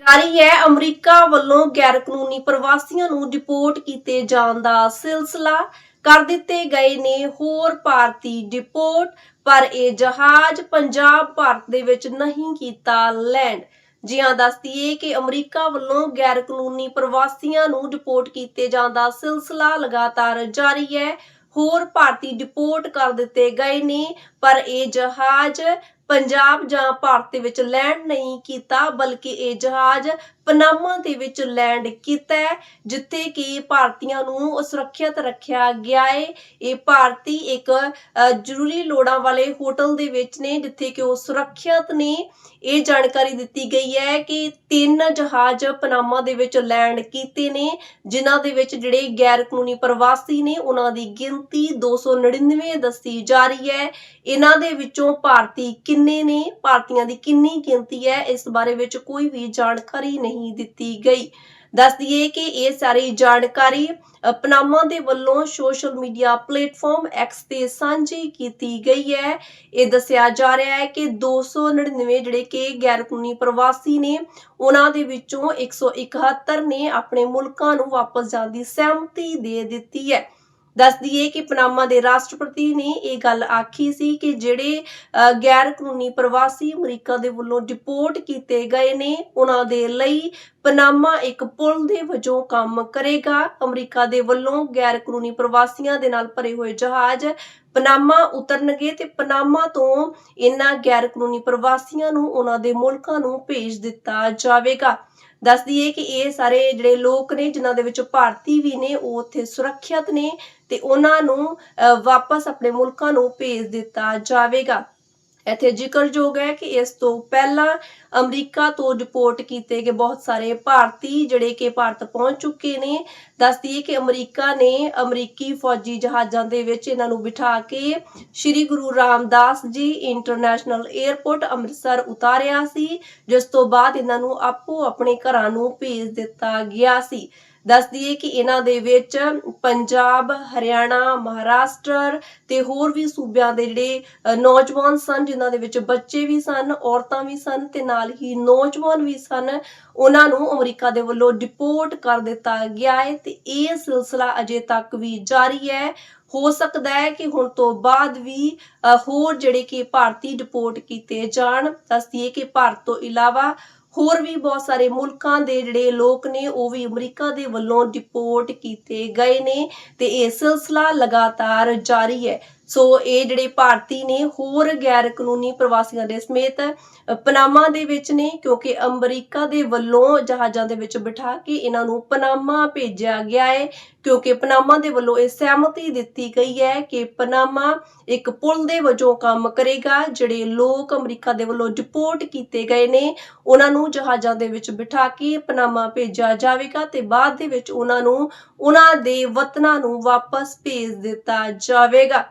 ਜਾਰੀ ਹੈ। ਅਮਰੀਕਾ ਵੱਲੋਂ ਗੈਰ ਕਾਨੂੰਨੀ ਪ੍ਰਵਾਸੀਆਂ ਨੂੰ ਡਿਪੋਰਟ ਕੀਤੇ ਜਾਣ ਦਾ ਸਿਲਸਿਲਾ ਕਰ ਦਿੱਤੇ ਗਏ ਨੇ। ਹੋਰ ਭਾਰਤੀ ਡਿਪੋਰਟ, ਪਰ ਇਹ ਜਹਾਜ਼ ਪੰਜਾਬ, ਭਾਰਤ ਦੇ ਵਿੱਚ ਨਹੀਂ ਕੀਤਾ ਲੈਂਡ। ਜੀ ਹਾਂ ਦੱਸਦੀਏ ਕਿ ਅਮਰੀਕਾ ਵੱਲੋਂ ਗੈਰ ਕਾਨੂੰਨੀ ਪ੍ਰਵਾਸੀਆਂ ਨੂੰ ਡਿਪੋਰਟ ਕੀਤੇ ਜਾਣ ਦਾ ਸਿਲਸਿਲਾ ਲਗਾਤਾਰ ਜਾਰੀ ਹੈ। ਹੋਰ ਭਾਰਤੀ ਡਿਪੋਰਟ ਕਰ ਦਿੱਤੇ ਗਏ ਨੇ, ਪਰ ਇਹ ਜਹਾਜ਼ ਪੰਜਾਬ ਜਾਂ ਭਾਰਤ ਦੇ ਵਿੱਚ ਲੈਂਡ ਨਹੀਂ ਕੀਤਾ, ਬਲਕਿ ਇਹ ਜਹਾਜ਼ ਪਨਾਮਾ ਦੇ ਵਿੱਚ ਲੈਂਡ ਕੀਤਾ ਜਿੱਥੇ ਕਿ ਭਾਰਤੀਆਂ ਨੂੰ ਸੁਰੱਖਿਅਤ ਰੱਖਿਆ ਗਿਆ ਹੈ ਇਹ ਭਾਰਤੀ ਇੱਕ ਜ਼ਰੂਰੀ ਲੋੜਾਂ ਵਾਲੇ ਹੋਟਲ ਦੇ ਵਿੱਚ ਨੇ, ਜਿੱਥੇ ਕਿ ਉਹ ਸੁਰੱਖਿਅਤ ਨੇ। ਇਹ ਜਾਣਕਾਰੀ ਦਿੱਤੀ ਗਈ ਹੈ ਕਿ ਤਿੰਨ ਜਹਾਜ਼ ਪਨਾਮਾ ਦੇ ਵਿੱਚ ਲੈਂਡ ਕੀਤੇ ਨੇ, ਜਿਨ੍ਹਾਂ ਦੇ ਵਿੱਚ ਜਿਹੜੇ ਗੈਰ ਕਾਨੂੰਨੀ ਪ੍ਰਵਾਸੀ ਨੇ, ਉਹਨਾਂ ਦੀ ਗਿਣਤੀ 299 ਦੱਸੀ ਜਾ ਰਹੀ ਹੈ। ਇਹਨਾਂ ਦੇ ਵਿੱਚੋਂ ਭਾਰਤੀ ਕਿੰਨੇ ਨੇ ਭਾਰਤੀਆਂ ਦੀ ਕਿੰਨੀ ਗਿਣਤੀ ਹੈ, ਇਸ ਬਾਰੇ ਵਿੱਚ ਕੋਈ ਵੀ ਜਾਣਕਾਰੀ ਨਹੀਂ ਦਿੱਤੀ ਗਈ। ਦੱਸ ਦਈਏ ਕਿ ਇਹ ਸਾਰੀ ਜਾਣਕਾਰੀ ਪਨਾਮਾ ਦੇ ਵੱਲੋਂ ਸੋਸ਼ਲ ਮੀਡੀਆ ਪਲੇਟਫਾਰਮ X ਤੇ ਸਾਂਝੀ ਕੀਤੀ ਗਈ ਹੈ। ਇਹ ਦੱਸਿਆ ਜਾ ਰਿਹਾ ਹੈ ਕਿ 299 ਜਿਹੜੇ ਕਿ ਗੈਰ ਕਾਨੂੰਨੀ ਪ੍ਰਵਾਸੀ ਨੇ, ਉਹਨਾਂ ਦੇ ਵਿੱਚੋਂ 171 ਨੇ ਆਪਣੇ ਮੁਲਕਾਂ ਨੂੰ ਵਾਪਸ ਜਾਣ ਦੀ ਸਹਿਮਤੀ ਦੇ ਦਿੱਤੀ ਹੈ। ਦੱਸ ਦਈਏ ਕਿ ਪਨਾਮਾ ਦੇ ਰਾਸ਼ਟਰਪਤੀ ਨੇ ਇਹ ਗੱਲ ਆਖੀ ਸੀ ਕਿ ਜਿਹੜੇ ਗੈਰ ਕਾਨੂੰਨੀ ਪ੍ਰਵਾਸੀ ਅਮਰੀਕਾ ਦੇ ਵੱਲੋਂ ਡਿਪੋਰਟ ਕੀਤੇ ਗਏ ਨੇ, ਉਹਨਾਂ ਦੇ ਲਈ ਪਨਾਮਾ ਇੱਕ ਪੁਲ ਦੇ ਵਜੋਂ ਕੰਮ ਕਰੇਗਾ। ਅਮਰੀਕਾ ਦੇ ਵੱਲੋਂ ਗੈਰ ਕਾਨੂੰਨੀ ਪ੍ਰਵਾਸੀਆਂ ਦੇ ਨਾਲ ਭਰੇ ਹੋਏ ਜਹਾਜ਼ ਪਨਾਮਾ ਉਤਰਨਗੇ ਤੇ ਪਨਾਮਾ ਤੋਂ ਇਹਨਾਂ ਗੈਰ ਕਾਨੂੰਨੀ ਪ੍ਰਵਾਸੀਆਂ ਨੂੰ ਉਹਨਾਂ ਦੇ ਮੁਲਕਾਂ ਨੂੰ ਭੇਜ ਦਿੱਤਾ ਜਾਵੇਗਾ। ਦੱਸ ਦਈਏ ਕਿ ਇਹ ਸਾਰੇ ਜਿਹੜੇ ਲੋਕ ਨੇ ਜਿਨ੍ਹਾਂ ਦੇ ਵਿੱਚ ਭਾਰਤੀ ਵੀ ਨੇ ਉਹ ਉੱਥੇ ਸੁਰੱਖਿਅਤ ਨੇ ਤੇ ਉਹਨਾਂ ਨੂੰ ਅ, ਵਾਪਸ ਆਪਣੇ ਮੁਲਕਾਂ ਨੂੰ ਭੇਜ ਦਿੱਤਾ ਜਾਵੇਗਾ। ਇੱਥੇ ਜ਼ਿਕਰਯੋਗ ਹੈ ਕਿ ਇਸ ਤੋਂ ਪਹਿਲਾਂ ਅਮਰੀਕਾ ਤੋਂ ਡਿਪੋਰਟ ਕੀਤੇ ਗਏ ਬਹੁਤ ਸਾਰੇ ਭਾਰਤੀ ਜਿਹੜੇ ਕਿ ਭਾਰਤ ਪਹੁੰਚ ਚੁੱਕੇ ਨੇ ਦੱਸਦੀ ਕਿ ਅਮਰੀਕਾ ਨੇ ਅਮਰੀਕੀ ਫੌਜੀ ਜਹਾਜ਼ਾਂ ਦੇ ਵਿੱਚ ਇਹਨਾਂ ਨੂੰ ਬਿਠਾ ਕੇ ਸ੍ਰੀ ਗੁਰੂ ਰਾਮਦਾਸ ਜੀ ਇੰਟਰਨੈਸ਼ਨਲ 에ਅਰਪੋਰਟ ਅੰਮ੍ਰਿਤਸਰ ਉਤਾਰਿਆ ਸੀ, ਜਿਸ ਤੋਂ ਬਾਅਦ ਇਹਨਾਂ ਨੂੰ ਆਪੋ ਆਪਣੇ ਘਰਾਂ ਨੂੰ ਭੇਜ ਦਿੱਤਾ ਗਿਆ ਸੀ। ਦੱਸ ਦਈਏ ਕਿ ਇਹਨਾਂ ਦੇ ਵਿੱਚ ਪੰਜਾਬ, ਹਰਿਆਣਾ, ਮਹਾਰਾਸ਼ਟਰ ਤੇ ਹੋਰ ਵੀ ਸੂਬਿਆਂ ਦੇ ਜਿਹੜੇ ਨੌਜਵਾਨ ਸਨ, ਜਿਨ੍ਹਾਂ ਦੇ ਵਿੱਚ ਬੱਚੇ ਵੀ ਸਨ, ਔਰਤਾਂ ਵੀ ਸਨ ਤੇ ਨਾਲ ਹੀ ਨੌਜਵਾਨ ਵੀ ਸਨ, ਉਹਨਾਂ ਨੂੰ ਅਮਰੀਕਾ ਦੇ ਵੱਲੋਂ ਡਿਪੋਰਟ ਕਰ ਦਿੱਤਾ ਗਿਆ ਹੈ ਤੇ ਇਹ ਸਿਲਸਿਲਾ ਅਜੇ ਤੱਕ ਵੀ ਜਾਰੀ ਹੈ। ਹੋ ਸਕਦਾ ਹੈ ਕਿ ਹੁਣ ਤੋਂ ਬਾਅਦ ਵੀ ਹੋਰ ਜਿਹੜੇ ਕਿ ਭਾਰਤੀ ਡਿਪੋਰਟ ਕੀਤੇ ਜਾਣ। ਦੱਸਦੀਏ ਕਿ ਭਾਰਤ ਤੋਂ ਇਲਾਵਾ ਹੋਰ ਵੀ ਬਹੁਤ ਸਾਰੇ ਮੁਲਕਾਂ ਦੇ ਜਿਹੜੇ ਲੋਕ ਨੇ, ਉਹ ਵੀ ਅਮਰੀਕਾ ਦੇ ਵੱਲੋਂ ਡਿਪੋਰਟ ਕੀਤੇ ਗਏ ਨੇ ਤੇ ਇਹ ਸਿਲਸਿਲਾ ਲਗਾਤਾਰ ਜਾਰੀ ਹੈ। ਸੋ ਇਹ ਜਿਹੜੇ ਭਾਰਤੀ ਨੇ ਹੋਰ ਗੈਰ ਕਾਨੂੰਨੀ ਪ੍ਰਵਾਸੀਆਂ ਦੇ ਸਮੇਤ ਪਨਾਮਾ ਦੇ ਵਿੱਚ ਨੇ, ਕਿਉਂਕਿ ਅਮਰੀਕਾ ਦੇ ਵੱਲੋਂ ਜਹਾਜ਼ਾਂ ਦੇ ਵਿੱਚ ਬਿਠਾ ਕੇ ਇਹਨਾਂ ਨੂੰ ਪਨਾਮਾ ਭੇਜਿਆ ਗਿਆ ਹੈ, ਕਿਉਂਕਿ ਪਨਾਮਾ ਦੇ ਵੱਲੋਂ ਇਹ ਸਹਿਮਤੀ ਦਿੱਤੀ ਗਈ ਹੈ ਕਿ ਪਨਾਮਾ ਇੱਕ ਪੁਲ ਦੇ ਵਜੋਂ ਕੰਮ ਕਰੇਗਾ, ਜਿਹੜੇ ਲੋਕ ਅਮਰੀਕਾ ਦੇ ਵੱਲੋਂ ਡਿਪੋਰਟ ਕੀਤੇ ਗਏ ਨੇ, ਉਹਨਾਂ ਨੂੰ ਜਹਾਜ਼ਾਂ ਦੇ ਵਿੱਚ ਬਿਠਾ ਕੇ ਪਨਾਮਾ ਭੇਜਿਆ ਜਾਵੇਗਾ ਤੇ ਬਾਅਦ ਦੇ ਵਿੱਚ ਉਹਨਾਂ ਨੂੰ ਉਹਨਾਂ ਦੇ ਵਤਨਾਂ ਨੂੰ ਵਾਪਸ ਭੇਜ ਦਿੱਤਾ ਜਾਵੇਗਾ।